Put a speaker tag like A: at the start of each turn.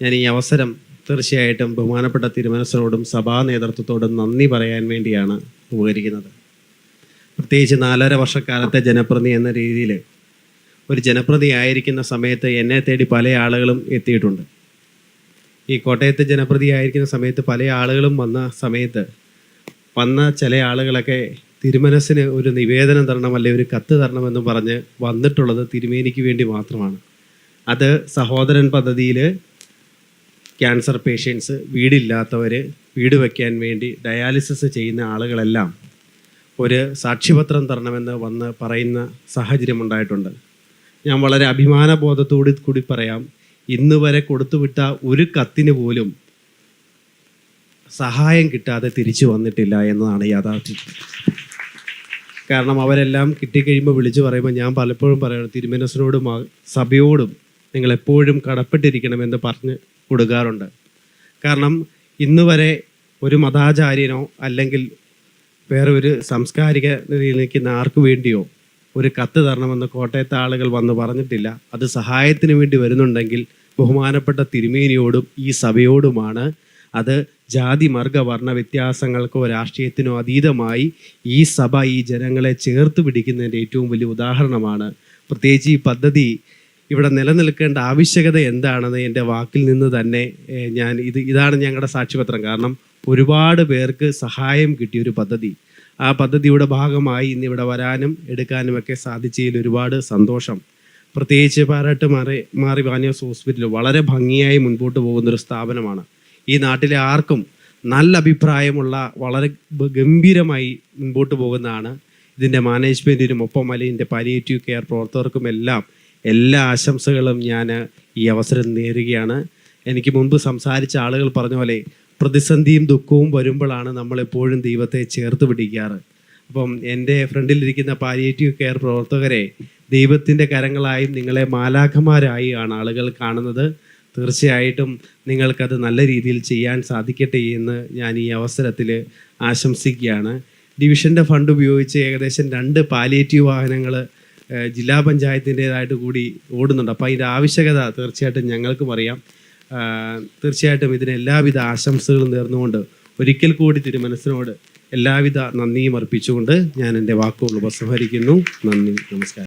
A: ഞാൻ ഈ അവസരം തീർച്ചയായിട്ടും ബഹുമാനപ്പെട്ട തിരുമനസിനോടും സഭാ നേതൃത്വത്തോടും നന്ദി പറയാൻ വേണ്ടിയാണ് ഉപകരിക്കുന്നത്. പ്രത്യേകിച്ച് നാലര വർഷക്കാലത്തെ ജനപ്രതി എന്ന രീതിയിൽ ഒരു ജനപ്രതി ആയിരിക്കുന്ന സമയത്ത് എന്നെ തേടി പല ആളുകളും എത്തിയിട്ടുണ്ട്. ഈ കോട്ടയത്ത് ജനപ്രതി ആയിരിക്കുന്ന സമയത്ത് പല ആളുകളും വന്ന സമയത്ത് വന്ന ചില ആളുകളൊക്കെ തിരുമനസ്സിന് ഒരു നിവേദനം തരണം അല്ലെ ഒരു കത്ത് തരണമെന്ന് പറഞ്ഞ് വന്നിട്ടുള്ളത് തിരുമേനിക്ക് വേണ്ടി മാത്രമാണ്. അത് സഹോദരൻ പദ്ധതിയിൽ ക്യാൻസർ പേഷ്യൻസ് വീടില്ലാത്തവർ വീട് വയ്ക്കാൻ വേണ്ടി ഡയാലിസിസ് ചെയ്യുന്ന ആളുകളെല്ലാം ഒരു സാക്ഷ്യപത്രം തരണമെന്ന് വന്ന് പറയുന്ന സാഹചര്യം ഉണ്ടായിട്ടുണ്ട്. ഞാൻ വളരെ അഭിമാനബോധത്തോടി കൂടി പറയാം ഇന്ന് വരെ കൊടുത്തുവിട്ട ഒരു കത്തിന് പോലും സഹായം കിട്ടാതെ തിരിച്ചു വന്നിട്ടില്ല എന്നതാണ് യാഥാർത്ഥ്യം. കാരണം അവരെല്ലാം കിട്ടിക്കഴിയുമ്പോൾ വിളിച്ചു പറയുമ്പോൾ ഞാൻ പലപ്പോഴും പറയണം തിരുമനസിനോടും സഭയോടും നിങ്ങൾ എപ്പോഴും കടപ്പെട്ടിരിക്കണമെന്ന് പറഞ്ഞ് കൊടുക്കാറുണ്ട് കാരണം ഇന്ന് വരെ ഒരു മതാചാര്യനോ അല്ലെങ്കിൽ വേറെ ഒരു സാംസ്കാരിക നിൽക്കുന്ന ആർക്കു വേണ്ടിയോ ഒരു കത്ത് തരണമെന്ന് കോട്ടയത്തെ ആളുകൾ വന്ന് പറഞ്ഞിട്ടില്ല. അത് സഹായത്തിന് വേണ്ടി വരുന്നുണ്ടെങ്കിൽ ബഹുമാനപ്പെട്ട തിരുമേനിയോടും ഈ സഭയോടുമാണ് അത് ജാതി വർഗ വർണ വ്യത്യാസങ്ങൾക്കോ രാഷ്ട്രീയത്തിനോ അതീതമായി ഈ സഭ ഈ ജനങ്ങളെ ചേർത്ത് പിടിക്കുന്നതിന്റെ ഏറ്റവും വലിയ ഉദാഹരണമാണ്. പ്രത്യേകിച്ച് ഈ പദ്ധതി ഇവിടെ നിലനിൽക്കേണ്ട ആവശ്യകത എന്താണെന്ന് എന്റെ വാക്കിൽ നിന്ന് തന്നെ ഞാൻ ഇത് ഇതാണ് ഞങ്ങളുടെ സാക്ഷ്യപത്രം. കാരണം ഒരുപാട് പേർക്ക് സഹായം കിട്ടിയ ഒരു പദ്ധതി. ആ പദ്ധതിയുടെ ഭാഗമായി ഇന്ന് ഇവിടെ വരാനും എടുക്കാനുമൊക്കെ സാധിച്ചതിൽ ഒരുപാട് സന്തോഷം. പ്രത്യേകിച്ച് പാരാട്ട് മാറി മാറി വാനിയോസ് ഹോസ്പിറ്റൽ വളരെ ഭംഗിയായി മുൻപോട്ട് പോകുന്നൊരു സ്ഥാപനമാണ്. ഈ നാട്ടിലെ ആർക്കും നല്ല അഭിപ്രായമുള്ള വളരെ ഗംഭീരമായി മുൻപോട്ട് പോകുന്നതാണ്. ഇതിന്റെ മാനേജ്മെന്റിനും ഒപ്പം അല്ലെങ്കിൽ പാലിയേറ്റീവ് കെയർ പ്രവർത്തകർക്കും എല്ലാം എല്ലാ ആശംസകളും ഞാൻ ഈ അവസരം നേരുകയാണ്. എനിക്ക് മുൻപ് സംസാരിച്ച ആളുകൾ പറഞ്ഞ പോലെ പ്രതിസന്ധിയും ദുഃഖവും വരുമ്പോഴാണ് നമ്മളെപ്പോഴും ദൈവത്തെ ചേർത്ത് പിടിക്കാറ്. അപ്പം എന്റെ ഫ്രണ്ടിലിരിക്കുന്ന പാലിയേറ്റീവ് കെയർ പ്രവർത്തകരെ ദൈവത്തിന്റെ കരങ്ങളായും നിങ്ങളെ മാലാഖമാരായി ആണ് ആളുകൾ കാണുന്നത്. തീർച്ചയായിട്ടും നിങ്ങൾക്കത് നല്ല രീതിയിൽ ചെയ്യാൻ സാധിക്കട്ടെ എന്ന് ഞാൻ ഈ അവസരത്തിൽ ആശംസിക്കുകയാണ്. ഡിവിഷന്റെ ഫണ്ട് ഉപയോഗിച്ച് ഏകദേശം രണ്ട് പാലിയേറ്റീവ് വാഹനങ്ങൾ ജില്ലാ പഞ്ചായത്തിന്റേതായിട്ട് കൂടി ഓടുന്നുണ്ട്. അപ്പോൾ അതിന്റെ ആവശ്യകത തീർച്ചയായിട്ടും ഞങ്ങൾക്കും അറിയാം. തീർച്ചയായിട്ടും ഇതിന് എല്ലാവിധ ആശംസകളും നേർന്നുകൊണ്ട് ഒരിക്കൽ കൂടി തിരുമനസിനോട് എല്ലാവിധ നന്ദിയും അർപ്പിച്ചുകൊണ്ട് ഞാൻ എന്റെ വാക്കുകൾ ഉപസംഹരിക്കുന്നു. നന്ദി നമസ്കാരം.